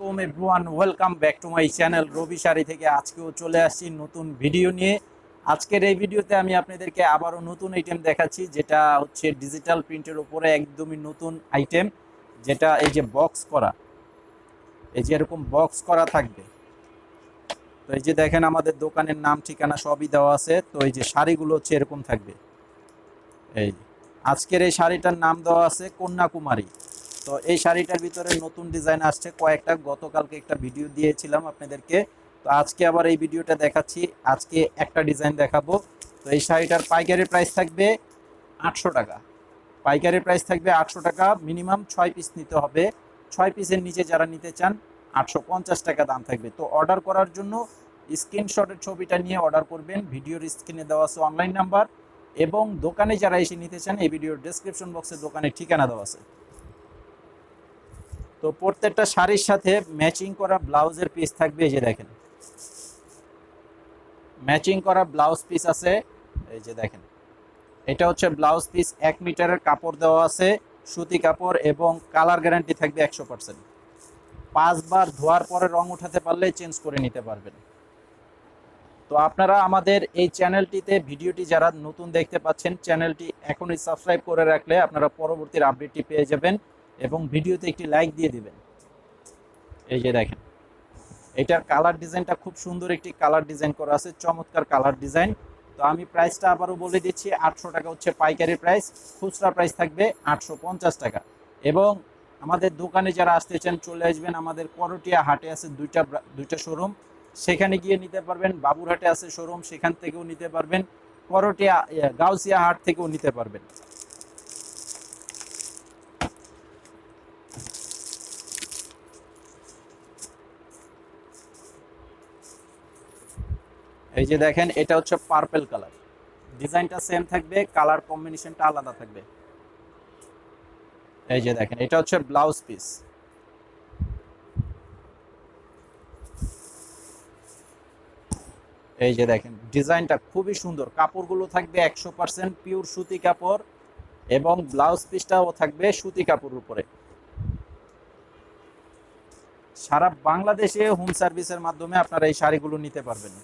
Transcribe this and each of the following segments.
আসসালামু everyone welcome back to my channel Robi sari থেকে। আজকেও চলে আসছি নতুন ভিডিও নিয়ে। আজকের এই ভিডিওতে আমি আপনাদেরকে আবারও নতুন আইটেম দেখাচ্ছি, যেটা হচ্ছে ডিজিটাল প্রিন্টের উপরে একদমই নতুন আইটেম যেটা এই যে বক্স করা। এই যে এরকম বক্স করা থাকবে। তো এই যে দেখেন আমাদের দোকানের নাম, ঠিকানা সবই দেওয়া আছে। তো এই যে শাড়িগুলো হচ্ছে এরকম থাকবে। এই আজকের এই শাড়িটার নাম দেওয়া আছে কন্যাকুমারী। তো এই শাড়িটার ভিতরে নতুন ডিজাইন আসছে। কয়েকটা, গতকালকে একটা ভিডিও দিয়েছিলাম আপনাদেরকে। তো আজকে আবার এই ভিডিওটা দেখাচ্ছি। আজকে একটা ডিজাইন দেখাবো। তো এই শাড়িটার পাইকারি প্রাইস থাকবে আটশো টাকা। পাইকারি প্রাইস থাকবে আটশো টাকা। মিনিমাম ছয় পিস নিতে হবে। ছয় পিসের নিচে যারা নিতে চান, আটশো পঞ্চাশ টাকা দাম থাকবে। তো অর্ডার করার জন্য স্ক্রিনশটের ছবিটা নিয়ে অর্ডার করবেন। ভিডিওর স্ক্রিনে দেওয়া আছে অনলাইন নাম্বার। এবং দোকানে যারা এসে নিতে চান, এই ভিডিওর ডেসক্রিপশন বক্সে দোকানের ঠিকানা দেওয়া আছে। তো প্রত্যেকটা শাড়ির সাথে ম্যাচিং করা ব্লাউজের পিস থাকবে, এই যে দেখেন। ম্যাচিং করা ব্লাউজ পিস আছে, এই যে দেখেন। এটা হচ্ছে ব্লাউজ পিস এক মিটারের কাপড় দেওয়া আছে, সুতি কাপড় এবং কালার গ্যারান্টি থাকবে একশো পার্সেন্ট পাঁচবার ধোয়ার পরে রং উঠাতে পারলে চেঞ্জ করে নিতে পারবেন। তো আপনারা আমাদের এই চ্যানেলটিতে ভিডিওটি যারা নতুন দেখতে পাচ্ছেন, চ্যানেলটি এখনই সাবস্ক্রাইব করে রাখলে আপনারা পরবর্তীর আপডেটটি পেয়ে যাবেন। এবং ভিডিওতে একটি লাইক দিয়ে দিবেন। এই যে দেখেন, এটার কালার ডিজাইনটা খুব সুন্দর একটি কালার ডিজাইন করা আছে, চমৎকার কালার ডিজাইন তো আমি প্রাইসটা আবারও বলে দিচ্ছি, আটশো টাকা হচ্ছে পাইকারি প্রাইস খুচরা প্রাইস থাকবে আটশো পঞ্চাশ টাকা। এবং আমাদের দোকানে যারা আসতে চান, চলে আসবেন, আমাদের করটিয়া হাটে আছে দুইটা দুইটা শোরুম সেখানে গিয়ে নিতে পারবেন, বাবুরহাটে আছে শোরুম সেখান থেকেও নিতে পারবেন করটিয়া গাউসিয়া হাট থেকেও নিতে পারবেন। এই যে দেখেন, এটা হচ্ছে পার্পেল কালার ডিজাইনটা সেম থাকবে কালার কম্বিনেশনটা আলাদা থাকবে। এই যে দেখেন, এটা হচ্ছে ব্লাউজ পিস এই যে দেখেন ডিজাইনটা খুবই সুন্দর। কাপড়গুলো থাকবে একশো পার্সেন্ট পিওর সুতি কাপড় এবং ব্লাউজ পিসটাও থাকবে সুতি কাপড়ের উপরে। সারা বাংলাদেশে হোম সার্ভিসের মাধ্যমে আপনারা এই শাড়িগুলো নিতে পারবেন।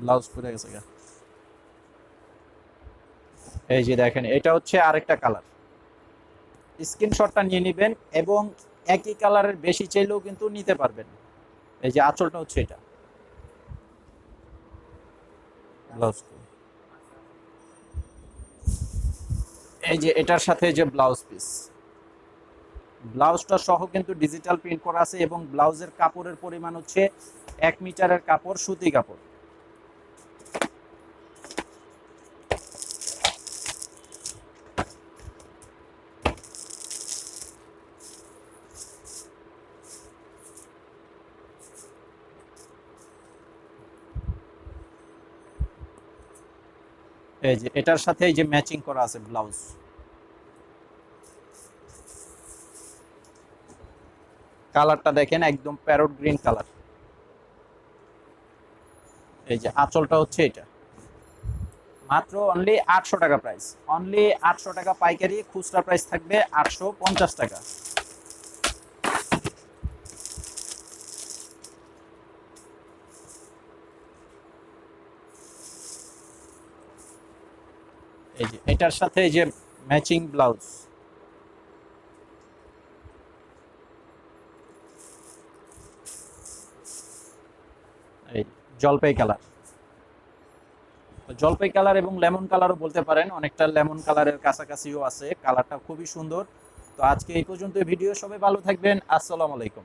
ব্লাউজ পরে গেছে গা। এই যে দেখেন এটা হচ্ছে আরেকটা কালার স্ক্রিনশটটা নিয়ে নেবেন এবং একই কালারের বেশি চাইলেও কিন্তু নিতে পারবেন। এই যে আঁচলটা হচ্ছে এটা। ব্লাউজ এই যে এটার সাথে যে ব্লাউজ পিস ব্লাউজটা সহ কিন্তু ডিজিটাল প্রিন্ট করা আছে এবং ব্লাউজের কাপড়ের পরিমাণ হচ্ছে এক মিটারের কাপড় সুতি কাপড়। এই যে, এটার সাথে এই যে ম্যাচিং করা আছে ব্লাউজ কালারটা দেখেন, একদম প্যারট গ্রিন কালার। এই যে আঁচলটা হচ্ছে এটা। মাত্র অনলি আটশো টাকা প্রাইস অনলি আটশো টাকা পাইকারি, খুচরা প্রাইস থাকবে আটশো পঞ্চাশ টাকা। এই যে, এটার সাথে এই যে ম্যাচিং ব্লাউজ এই জলপাই কালার জলপাই কালার এবং লেমন কালারও বলতে পারেন, অনেকটা লেমন কালারের কাছাকাছিও আছে কালারটা খুবই সুন্দর। তো আজকে এই পর্যন্ত ভিডিও সবাই ভালো থাকবেন, আসসালামু আলাইকুম।